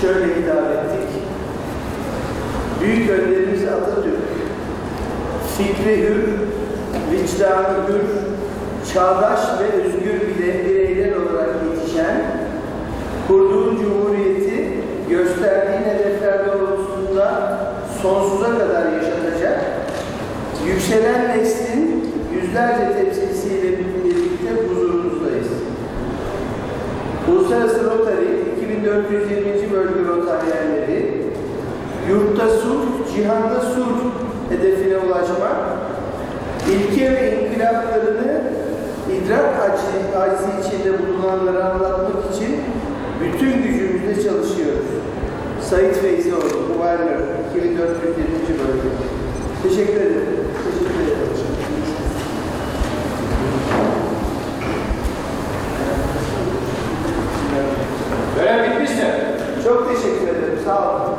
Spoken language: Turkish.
şöyle hitap ettik. Büyük önderimiz Atatürk, fikri hür, vicdanı hür, çağdaş ve özgür bile bireyler olarak yetişen, kurduğu cumhuriyeti gösterdiği hedefler doğrultusunda sonsuza kadar yaşatacak, yükselen neslin yüzlerce temsilcisiyle birlikte huzurunuzdayız. Uluslararası Rotary yurtta sulh, cihanda sulh hedefine ulaşmak, ilke ve inkılaplarını idrak acı, acısı içinde bulunanlara anlatmak için bütün gücümüzle çalışıyoruz. Said Feyzioğlu, Guverner, 2004 bölüm. Teşekkür ederim. Teşekkür ederim. Görev bitmişse. Çok teşekkür ederim. Sağ olun.